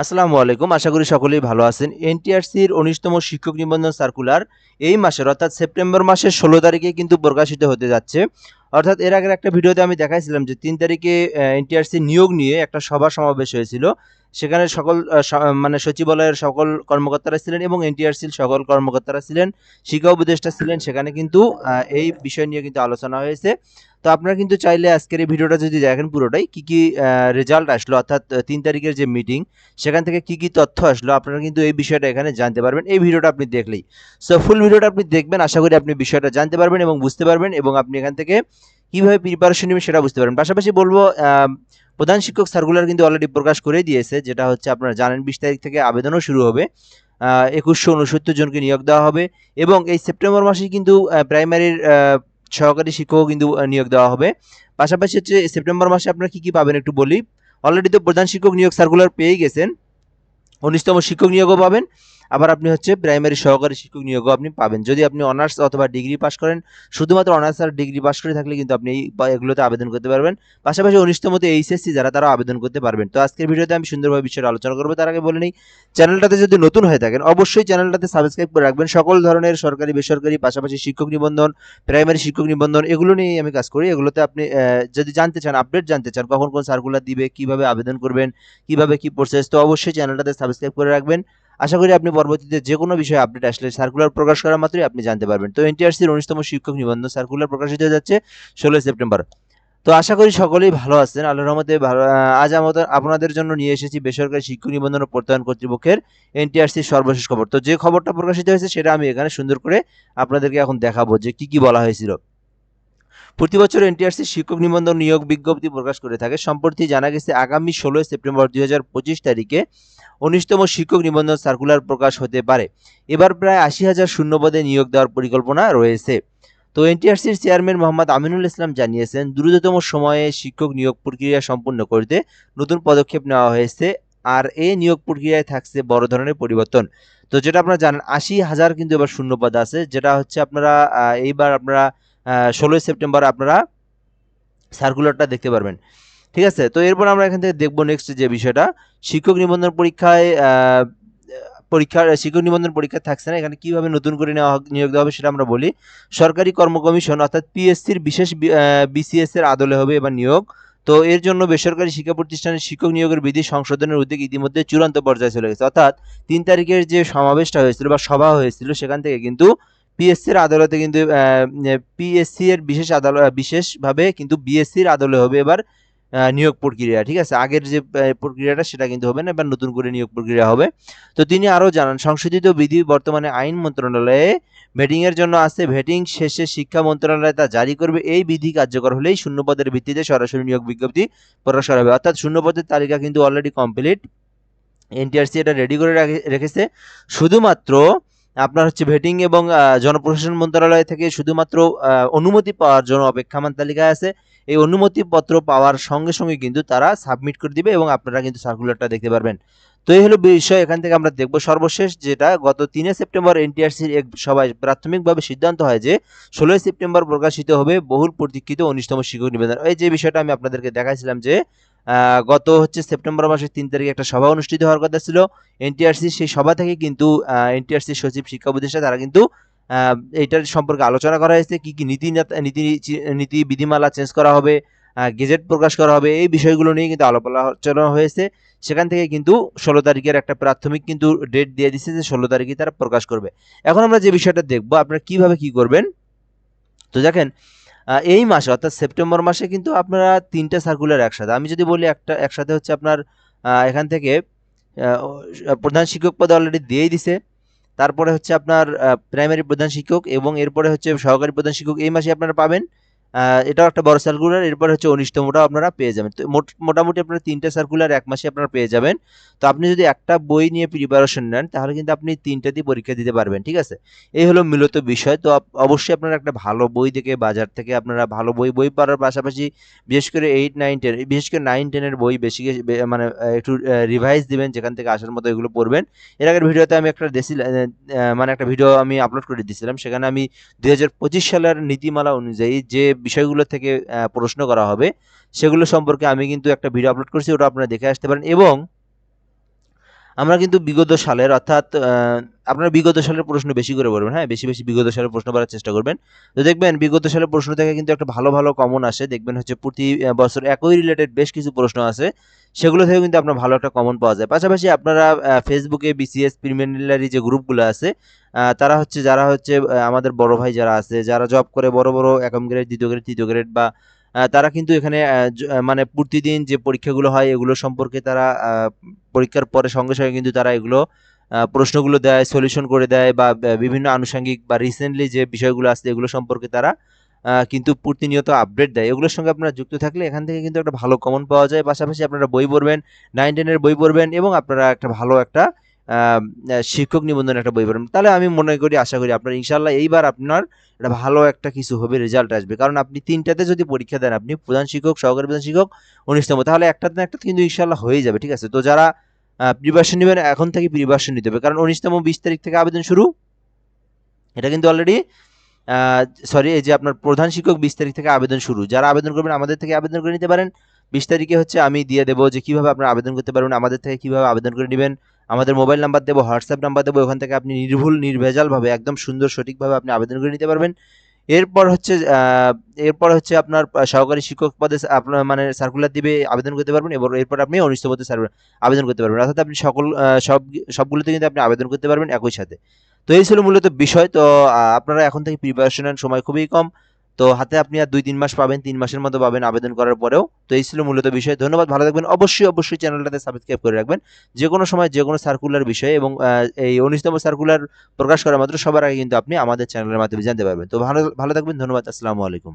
আসসালামু আলাইকুম, আশা করি সকলেই ভালো আছেন। এনটিআরসির উনিশতম শিক্ষক নিবন্ধন সার্কুলার এই মাসের, অর্থাৎ সেপ্টেম্বর মাসের ষোলো তারিখে কিন্তু প্রকাশিত হতে যাচ্ছে। অর্থাৎ এর আগের একটা ভিডিওতে আমি দেখাইছিলাম যে তিন তারিখে এনটিআরসি নিয়োগ নিয়ে একটা সভা সমাবেশ হয়েছিল। সেখানে সকল মানে সচিবালয়ের সকল কর্মকর্তারা ছিলেন এবং এনটিআরসির সকল কর্মকর্তারা ছিলেন, শিক্ষা উপদেষ্টা ছিলেন, সেখানে কিন্তু এই বিষয় নিয়ে কিন্তু আলোচনা হয়েছে। তো আপনারা কিন্তু চাইলে আজকের এই ভিডিওটা যদি দেখেন পুরোটাই, কি কি রেজাল্ট আসলো, অর্থাৎ তিন তারিখের যে মিটিং সেখান থেকে কি কি তথ্য আসলো, আপনারা কিন্তু এই বিষয়টা এখানে জানতে পারবেন। এই ভিডিওটা আপনি দেখলেই। সো ফুল ভিডিওটা আপনি দেখবেন, আশা করি আপনি বিষয়টা জানতে পারবেন এবং বুঝতে পারবেন এবং আপনি এখান থেকে কীভাবে প্রিপারেশন নেবেন সেটা বুঝতে পারবেন। পাশাপাশি বলব প্রধান শিক্ষক সার্কুলার কিন্তু অলরেডি প্রকাশ করে দিয়েছে, যেটা হচ্ছে আপনারা জানেন বিশ তারিখ থেকে আবেদনও শুরু হবে। একুশশো উনসত্তর জনকে নিয়োগ দেওয়া হবে এবং এই সেপ্টেম্বর মাসে কিন্তু প্রাইমারির সহকারী শিক্ষকও কিন্তু নিয়োগ দেওয়া হবে। পাশাপাশি হচ্ছে সেপ্টেম্বর মাসে আপনারা কী কী পাবেন একটু বলি? অলরেডি তো প্রধান শিক্ষক নিয়োগ সার্কুলার পেয়ে গেছেন, উনিশতম শিক্ষক নিয়োগও পাবেন। আবার আপনি হচ্ছে প্রাইমারি সহকারী শিক্ষক নিয়োগও আপনি পাবেন। যদি আপনি অনার্স অথবা ডিগ্রি পাস করেন, শুধুমাত্র অনার্স আর ডিগ্রি পাস করে থাকলে কিন্তু আপনি এই এগুলোতে আবেদন করতে পারবেন। পাশাপাশি মতো এইচএসসি যারা তারা আবেদন করতে পারবেন। তো আজকের ভিডিওতে আমি সুন্দরভাবে বিষয়টা আলোচনা করব। তার আগে বলে নিই, চ্যানেলটাতে যদি নতুন হয়ে থাকেন, অবশ্যই চ্যানেলটাতে সাবস্ক্রাইব করে রাখবেন। সকল ধরনের সরকারি, বেসরকারি, পাশাপাশি শিক্ষক নিবন্ধন প্রাইমারি শিক্ষক নিবন্ধন, এগুলো নিয়েই আমি কাজ করি। এগুলোতে আপনি যদি জানতে চান আপডেট জানতে চান, কখন কোন সার্কুলার দিবে, কীভাবে আবেদন করবেন, কীভাবে কি প্রসেস তো অবশ্যই চ্যানেলটাতে সাবস্ক্রাইব করে রাখবেন। আশা করি আপনি পরবর্তীতে যে কোনো বিষয়ে আপডেট আসলে সার্কুলার প্রকাশ করা মাত্রই আপনি জানতে পারবেন। তো এনটিআরসির উনিশতম শিক্ষক নিবন্ধন সার্কুলার প্রকাশিত হয়ে যাচ্ছে ষোলোই সেপ্টেম্বর। তো আশা করি সকলেই ভালো আছেন। আল্লাহর রহমতে ভালো আজ আমাদের, আপনাদের জন্য নিয়ে এসেছি বেসরকারি শিক্ষক নিবন্ধন প্রত্যয়ন কর্তৃপক্ষের এনটিআরসির সর্বশেষ খবর। তো যে খবরটা প্রকাশিত হয়েছে সেটা আমি এখানে সুন্দর করে আপনাদেরকে এখন দেখাবো যে কি কি বলা হয়েছিল। প্রতি বছর এনটিআরসি শিক্ষক নিবন্ধন নিয়োগ বিজ্ঞপ্তি প্রকাশ করে থাকে। সম্প্রতি জানা গেছে, আগামী ষোলোই সেপ্টেম্বর দুই হাজার পঁচিশ তারিখে উনিশতম শিক্ষক নিবন্ধন সার্কুলার প্রকাশ হতে পারে। এবার প্রায় আশি হাজার শূন্যপদে নিয়োগ দেওয়ার পরিকল্পনা রয়েছে। তো এনটিআরসির চেয়ারম্যান মোহাম্মদ আমিনুল ইসলাম জানিয়েছেন, দ্রুততম সময়ে শিক্ষক নিয়োগ প্রক্রিয়া সম্পূর্ণ করতে নতুন পদক্ষেপ নেওয়া হয়েছে আর এই নিয়োগ প্রক্রিয়ায় থাকছে বড় ধরনের পরিবর্তন। তো যেটা আপনারা জানেন, আশি হাজার কিন্তু এবার শূন্য পদ আছে, যেটা হচ্ছে আপনারা এইবার আপনারা ষোলোই সেপ্টেম্বর আপনারা সার্কুলারটা দেখতে পারবেন। ঠিক আছে? তো এরপর আমরা এখান থেকে দেখব নেক্সট যে বিষয়টা। শিক্ষক নিবন্ধন পরীক্ষায় আহ, পরীক্ষার শিক্ষক নিবন্ধন পরীক্ষা থাকছে না। এখানে কীভাবে নতুন করে নেওয়া নিয়োগ দেওয়া হবে সেটা আমরা বলি। সরকারি কর্ম কমিশন অর্থাৎ পিএসসির বিশেষ বিসিএস এর আদলে হবে এবার নিয়োগ। তো এর জন্য বেসরকারি শিক্ষা প্রতিষ্ঠানের শিক্ষক নিয়োগের বিধি সংশোধনের উদ্যোগ ইতিমধ্যে চূড়ান্ত পর্যায়ে চলে গেছে। অর্থাৎ তিন তারিখের যে সমাবেশটা হয়েছিল বা সভা হয়েছিল সেখান থেকে কিন্তু পিএসসির আদালতে কিন্তু পিএসসি এর বিশেষ আদালত বিশেষভাবে কিন্তু বিএসসির আদলে হবে এবার নিয়োগ প্রক্রিয়া, ঠিক আছে? আগের যে প্রক্রিয়াটা সেটা কিন্তু হবে না, এবার নতুন করে নিয়োগ প্রক্রিয়া হবে। তো তিনি আরও জানান, সংশোধিত বিধি বর্তমানে আইন মন্ত্রণালয়ে ভেটিং এর জন্য আছে। ভেটিং শেষে শিক্ষা মন্ত্রণালয় তা জারি করবে। এই বিধি কার্যকর হলেই শূন্যপদের ভিত্তিতে সরাসরি নিয়োগ বিজ্ঞপ্তি প্রকাশ করা হবে। অর্থাৎ শূন্যপদের তালিকা কিন্তু অলরেডি কমপ্লিট এনটিআরসি এটা রেডি করে রাখে- রেখেছে। শুধুমাত্র আপনার হচ্ছে ভেটিং এবং জনপ্রশাসন মন্ত্রণালয় থেকে শুধুমাত্র অনুমতি পাওয়ার জন্য অপেক্ষামান তালিকায় আছে। এই অনুমতি পত্র পাওয়ার সঙ্গে সঙ্গে কিন্তু তারা সাবমিট করে দিবে এবং আপনারা কিন্তু সার্কুলারটা দেখতে পারবেন। তো এই হলো বিষয়, এখান থেকে আমরা দেখব সর্বশেষ যেটা গত তিনে সেপ্টেম্বর এনটিআরসির এক সভায় প্রাথমিকভাবে সিদ্ধান্ত হয় যে, ষোলোই সেপ্টেম্বর প্রকাশিত হবে বহুল প্রতীক্ষিত উনিশতম শিক্ষক নিবেদন। এই যে বিষয়টা আমি আপনাদেরকে দেখাইছিলাম যে গত হচ্ছে সেপ্টেম্বর মাসের তিন তারিখে একটা সভা অনুষ্ঠিত হওয়ার কথা ছিল। এনটিআরসি সেই সভা থেকে কিন্তু এনটিআরসি সচিব, শিক্ষা উপদেষ্টা তারা কিন্তু এটার সম্পর্কে আলোচনা করা হয়েছে। কি কি নীতি নেতা- নীতি, বিধিমালা চেঞ্জ করা হবে গেজেট প্রকাশ করা হবে, এই বিষয়গুলো নিয়ে কিন্তু আলাপ আলোচনা হয়েছে। সেখান থেকে কিন্তু ষোলো তারিখের একটা প্রাথমিক কিন্তু ডেট দিয়ে দিচ্ছে যে ষোলো তারিখে তারা প্রকাশ করবে। এখন আমরা যে বিষয়টা দেখব, আপনারা কীভাবে কি করবেন? তো দেখেন এই মাসে, অর্থাৎ সেপ্টেম্বর মাসে কিন্তু আপনারা তিনটা সার্কুলার একসাথে। আমি যদি বলি একটা, একসাথে হচ্ছে আপনার এখান থেকে প্রধান শিক্ষক পদে অলরেডি দিয়েই দিছে। তারপরে হচ্ছে আপনার প্রাইমারি প্রধান শিক্ষক এবং এরপরে হচ্ছে সহকারী প্রধান শিক্ষক এই মাসে আপনারা পাবেন। এটাও একটা বড় সার্কুলার এরপর হচ্ছে উনিশতমটাও আপনারা পেয়ে যাবেন। তো মোট- মোটামুটি আপনারা তিনটে সার্কুলার এক মাসে আপনারা পেয়ে যাবেন। তো আপনি যদি একটা বই নিয়ে প্রিপারেশন নেন, তাহলে কিন্তু আপনি তিনটা দিয়ে পরীক্ষা দিতে পারবেন, ঠিক আছে? এই হলো মূলত বিষয়। তো অবশ্যই আপনারা একটা ভালো বই থেকে, বাজার থেকে আপনারা ভালো বই বই পড়ার পাশাপাশি বিশেষ করে এইট নাইন টেন বিশেষ করে নাইন টেনের বই বেশি মানে একটু রিভাইজ দিবেন, যেখান থেকে আসার মতো এগুলো পড়বেন। এর আগের ভিডিওতে আমি একটা মানে একটা ভিডিও আমি আপলোড করে দিয়েছিলাম। সেখানে আমি দু হাজার পঁচিশ সালের নীতিমালা অনুযায়ী যে বিষয়গুলো থেকে প্রশ্ন করা হবে। সেগুলো সম্পর্কে আমি কিন্তু একটা ভিডিও আপলোড করছি, ওটা আপনারা দেখে আসতে পারেন। এবং আমরা কিন্তু বিগত সালের, অর্থাৎ আপনারা বিগত সালের প্রশ্ন বেশি করে পড়বেন হ্যাঁ? বেশি বেশি বিগত সালের প্রশ্ন পড়ার চেষ্টা করবেন। তো দেখবেন, বিগত সালের প্রশ্ন থেকে কিন্তু একটা ভালো ভালো কমন আসে। দেখবেন হচ্ছে প্রতি বছর একই রিলেটেড বেশ কিছু প্রশ্ন আছে সেগুলো থেকে কিন্তু আপনার ভালো একটা কমন পাওয়া যায়। পাশাপাশি আপনারা ফেসবুকে বিসিএস প্রিমিনারি যে গ্রুপগুলো আছে তারা হচ্ছে, যারা হচ্ছে আমাদের বড় ভাই যারা আছে, যারা জব করে বড় বড় একম গ্রেড দ্বিতীয় গ্রেড তৃতীয় গ্রেড বা তারা কিন্তু এখানে মানে প্রতিদিন যে পরীক্ষাগুলো হয়, এগুলো সম্পর্কে তারা পরীক্ষার পরে সঙ্গে সঙ্গে কিন্তু তারা এগুলো প্রশ্নগুলো দেয় সলিউশন করে দেয় বা বিভিন্ন আনুষঙ্গিক বা রিসেন্টলি যে বিষয়গুলো আসছে এগুলো সম্পর্কে তারা কিন্তু প্রতিনিয়ত আপডেট দেয়। এগুলোর সঙ্গে আপনারা যুক্ত থাকলে এখান থেকে কিন্তু একটা ভালো কমন পাওয়া যায়। পাশাপাশি আপনারা বই পড়বেন নাইন টেনের বই পড়বেন এবং আপনারা একটা ভালো একটা শিক্ষক নিবন্ধন একটা বই পড়বেন। তাহলে আমি মনে করি, আশা করি আপনার ইনশাল্লাহ এইবার আপনার একটা ভালো একটা কিছু হবে রেজাল্ট আসবে। কারণ আপনি তিনটাতে যদি পরীক্ষা দেন, আপনি প্রধান শিক্ষক, সহকারী প্রধান শিক্ষক উনিশতম তাহলে একটাতে না একটা কিন্তু ইনশাল্লাহ হয়ে যাবে, ঠিক আছে? তো যারা প্রিপারেশন নেবেন, এখন থেকে প্রিপারেশন নিতে হবে। কারণ উনিশতম বিশ তারিখ থেকে আবেদন শুরু। এটা কিন্তু অলরেডি সরি এই যে আপনার প্রধান শিক্ষক বিশ তারিখ থেকে আবেদন শুরু। যারা আবেদন করবেন, আমাদের থেকে আবেদন করে নিতে পারেন। বিশ তারিখে হচ্ছে আমি দিয়ে দেবো যে কীভাবে আপনারা আবেদন করতে পারবেন, আমাদের থেকে কীভাবে আবেদন করে নেবেন। আমাদের মোবাইল নাম্বার দেবো, হোয়াটসঅ্যাপ নাম্বার দেবো, ওখান থেকে আপনি নির্ভুল, নির্ভেজালভাবে, একদম সুন্দর সঠিকভাবে আপনি আবেদন করে নিতে পারবেন। এরপর হচ্ছে এরপর হচ্ছে আপনার সহকারী শিক্ষক পদে আপনার মানে সার্কুলার দিবে, আবেদন করতে পারবেন এবার এরপর আপনি অনিষ্ট পদে আবেদন করতে পারবেন। অর্থাৎ আপনি সকল সব, সবগুলোতে কিন্তু আপনি আবেদন করতে পারবেন একই সাথে। তো এই ছিল মূলত বিষয়। তো আপনারা এখন থেকে প্রিপারেশনের সময় খুবই কম। তো হাতে আপনি আর দুই, তিন মাস পাবেন, তিন মাসের মতো পাবেন আবেদন করার পরেও। তো এই ছিল মূলত বিষয়। ধন্যবাদ, ভালো থাকবেন। অবশ্যই অবশ্যই চ্যানেলটাতে সাবস্ক্রাইব করে রাখবেন। যে কোনো সময় যে কোনো সার্কুলার বিষয়ে এবং এই উনিশতম সার্কুলার প্রকাশ করা মাত্র সবার আগে কিন্তু আপনি আমাদের চ্যানেলের মাধ্যমে জানতে পারবেন। তো ভালো ভালো থাকবেন, ধন্যবাদ, আসসালামু আলাইকুম।